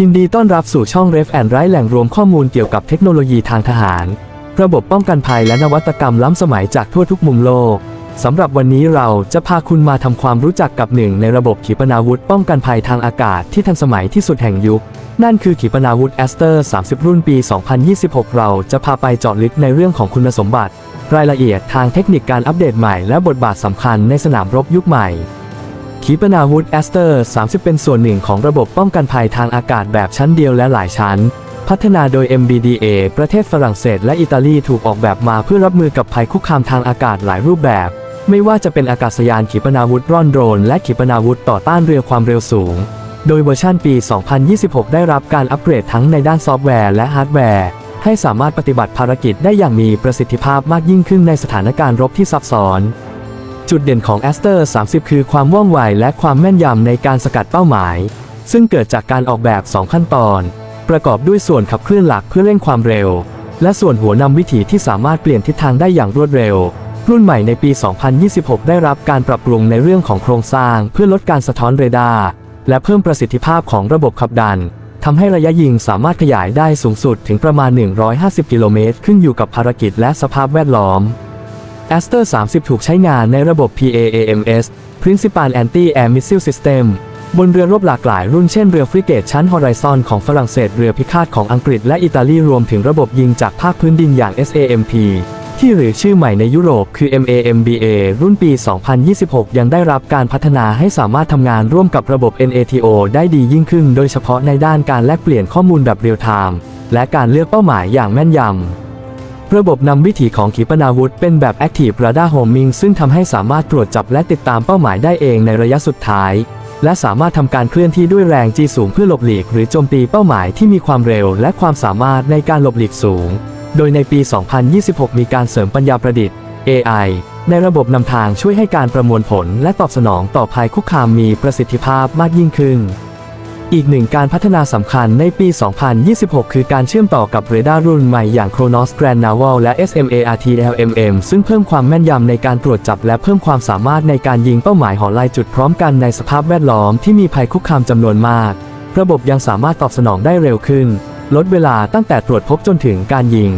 ยินดีต้อนรับสู่ช่อง Ref and r i แหล่งรวมข้อมูลเกี่ยวกับเทคโนโลยีทางทหาร ระบบป้องกันภัยและนวัตกรรมล้ำสมัยจากทั่วทุกมุมโลก สำหรับวันนี้เราจะพาคุณมาทำความรู้จักกับหนึ่งในระบบขีปนาวุธป้องกันภัยทางอากาศที่ทันสมัยที่สุดแห่งยุค นั่นคือขีปนาวุธแอสเตอร์30 รุ่นปี 2026 เราจะพาไปเจาะลึกในเรื่องของคุณสมบัติ รายละเอียดทางเทคนิคการอัปเดตใหม่และบทบาทสำคัญในสนามรบยุคใหม่ ขีปนาวุธแอสเตอร์30 เป็นส่วนหนึ่งของระบบป้องกันภัยทางอากาศแบบชั้นเดียวและหลายชั้น พัฒนาโดย MBDA ประเทศฝรั่งเศสและอิตาลีถูกออกแบบมาเพื่อรับมือกับภัยคุกคามทางอากาศหลายรูปแบบ ไม่ว่าจะเป็นอากาศยานขีปนาวุธร่อนโดรนและขีปนาวุธต่อต้านเรือความเร็วสูง โดยเวอร์ชันปี 2026 ได้รับการอัปเกรดทั้งในด้านซอฟต์แวร์และฮาร์ดแวร์ ให้สามารถปฏิบัติภารกิจได้อย่างมีประสิทธิภาพมากยิ่งขึ้นในสถานการณ์รบที่ซับซ้อน จุดเด่นของ a s t e r 30 คือความว่องไวและความแม่นยำในการสกัดเป้าหมาย ซึ่งเกิดจากการออกแบบ 2 ขั้นตอน ประกอบด้วยส่วนขับเคลื่อนหลักเพื่อเร่งความเร็ว และส่วนหัวนำวิถีที่สามารถเปลี่ยนทิศทางได้อย่างรวดเร็ว รุ่นใหม่ในปี 2026 ได้รับการปรับปรุงในเรื่องของโครงสร้าง เพื่อลดการสะท้อนเรดาร์และเพิ่มประสิทธิภาพของระบบขับดันทำให้ระยะยิงสามารถขยายได้สูงสุดถึงประมาณ 150 กิโลเมตรขึ้นอยู่กับภารกิจและสภาพแวดล้อม a s t e r 30 ถูกใช้งานในระบบ PAAMS Principal Anti-Air Missile System บนเรือรบหลากหลายรุ่นเช่นเรือฟริเกตชั้น Horizon ของฝรั่งเศสเรือพิฆาตของอังกฤษและอิตาลีรวมถึงระบบยิงจากภาคพื้นดินอย่าง SAMP ที่หรือชื่อใหม่ในยุโรปคือ MAMBA รุ่นปี 2026 ยังได้รับการพัฒนาให้สามารถทำงานร่วมกับระบบ NATO ได้ดียิ่งขึ้น โดยเฉพาะในด้านการแลกเปลี่ยนข้อมูลแบบเรียลไทม์และการเลือกเป้าหมายอย่างแม่นยำ ระบบนำวิถีของขีปนาวุธเป็นแบบ Active Radar Homing ซึ่งทำให้สามารถตรวจจับและติดตามเป้าหมายได้เองในระยะสุดท้าย และสามารถทำการเคลื่อนที่ด้วยแรงจีสูงเพื่อหลบหลีก หรือโจมตีเป้าหมายที่มีความเร็ว และความสามารถในการหลบหลีกสูง โดยในปี 2026 มีการเสริมปัญญาประดิษฐ์ AI ในระบบนำทางช่วยให้การประมวลผล และตอบสนองต่อภัยคุกคามมีประสิทธิภาพมากยิ่งขึ้น อีกหนึ่งการพัฒนาสำคัญในปี 2026 คือการเชื่อมต่อกับเรดาร์รุ่นใหม่อย่าง Kronos Grand Naval และ SMARTLMM ซึ่งเพิ่มความแม่นยำในการตรวจจับและเพิ่มความสามารถในการยิงเป้าหมายหอลายจุดพร้อมกันในสภาพแวดล้อมที่มีภัยคุกคามจำนวนมาก ระบบยังสามารถตอบสนองได้เร็วขึ้น ลดเวลาตั้งแต่ตรวจพบจนถึงการยิง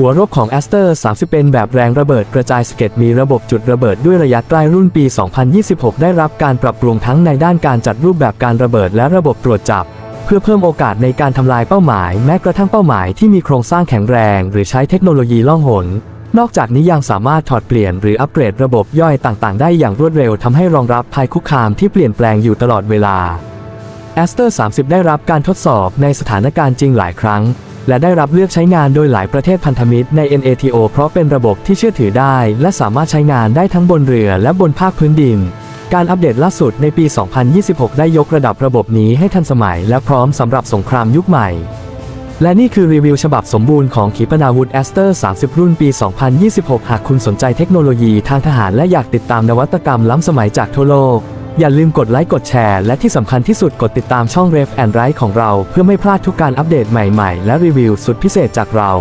หัวรบของ a s t e r 30 เป็นแบบแรงระเบิดกระจายสเก็ตมีระบบจุดระเบิดด้วยระยะใกล้รุ่นปี 2026 ได้รับการปรับปรุงทั้งในด้านการจัดรูปแบบการระเบิดและระบบตรวจจับ เพื่อเพิ่มโอกาสในการทำลายเป้าหมาย แม้กระทั่งเป้าหมายที่มีโครงสร้างแข็งแรง หรือใช้เทคโนโลยีล่องหน นอกจากนี้ยังสามารถถอดเปลี่ยนหรืออัปเกรดระบบย่อยต่างๆ ได้อย่างรวดเร็วทำให้รองรับภัยคุกคามที่เปลี่ยนแปลงอยู่ตลอดเวลา a s t e r 30 ได้รับการทดสอบในสถานการณ์จริงหลายครั้ง และได้รับเลือกใช้งานโดยหลายประเทศพันธมิตรใน NATO เพราะเป็นระบบที่เชื่อถือได้ และสามารถใช้งานได้ทั้งบนเรือและบนภาคพื้นดิน การอัปเดตล่าสุดในปี 2026 ได้ยกระดับระบบนี้ให้ทันสมัย และพร้อมสำหรับสงครามยุคใหม่ และนี่คือรีวิวฉบับสมบูรณ์ของขีปนาวุธ a s t e r 30 รุ่นปี 2026 หากคุณสนใจเทคโนโลยีทางทหารและอยากติดตามนวัตกรรมล้ำสมัยจากทั่วโลก อย่าลืมกดไลค์กดแชร์ และที่สำคัญที่สุดกดติดตามช่อง Ref and Right ของเรา เพื่อไม่พลาดทุกการอัปเดตใหม่ๆ และรีวิวสุดพิเศษจากเรา